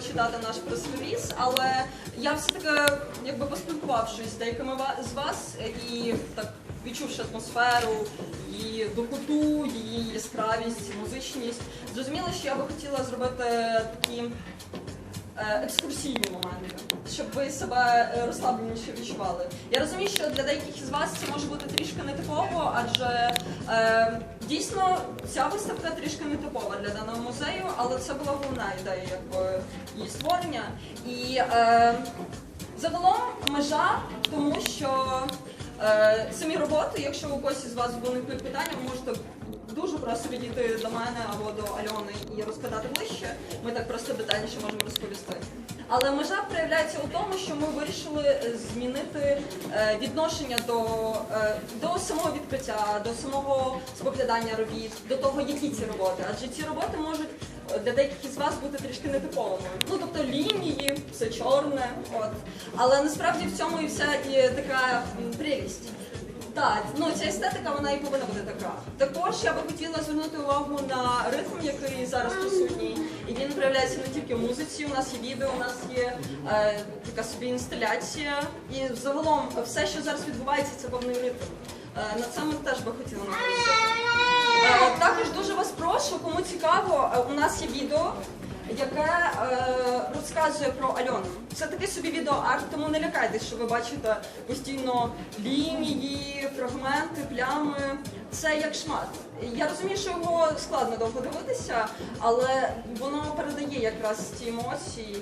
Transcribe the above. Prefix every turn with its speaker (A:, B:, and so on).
A: прочитати наш прес-реліз, але я все-таки, якби поспілкувавшись з деякими з вас і так відчувши атмосферу, її духоту, її яскравість, музичність, зрозуміла, що я би хотіла зробити такі е, екскурсійні моменти, щоб ви себе е, розслабленіше відчували. Я розумію, що для деяких із вас це може бути трішки нетипово, адже е, дійсно ця виставка трішки нетипова для даного музею, але це була головна ідея якби, її створення. І е, загалом межа, тому що е, самі роботи, якщо у когось із вас були питання, можете підійти до мене або до Альони і розказати ближче. Ми так просто детальніше можемо розповісти. Але межа проявляється у тому, що ми вирішили е, змінити е, відношення до, е, до самого відкриття, до самого споглядання робіт, до того, які ці роботи. Адже ці роботи можуть для деяких із вас бути трішки нетиповими. Ну тобто лінії, все чорне, от. Але насправді в цьому і вся і така прелість. Так, ну ця естетика вона і повинна бути така. Також я би хотіла звернути увагу на ритм, який зараз присутній. І він проявляється не тільки в музиці, у нас є відео, у нас є е, така собі інсталяція. І загалом все, що зараз відбувається, це певний ритм. Е, на це ми теж би хотіли наголосити. Е, також дуже вас прошу, кому цікаво, е, у нас є відео. Яке е, розказує про Альону. Це такий собі відеоарт, тому не лякайтесь, що ви бачите постійно лінії, фрагменти, плями. Це як шмат. Я розумію, що його складно довго дивитися, але воно передає якраз ті емоції.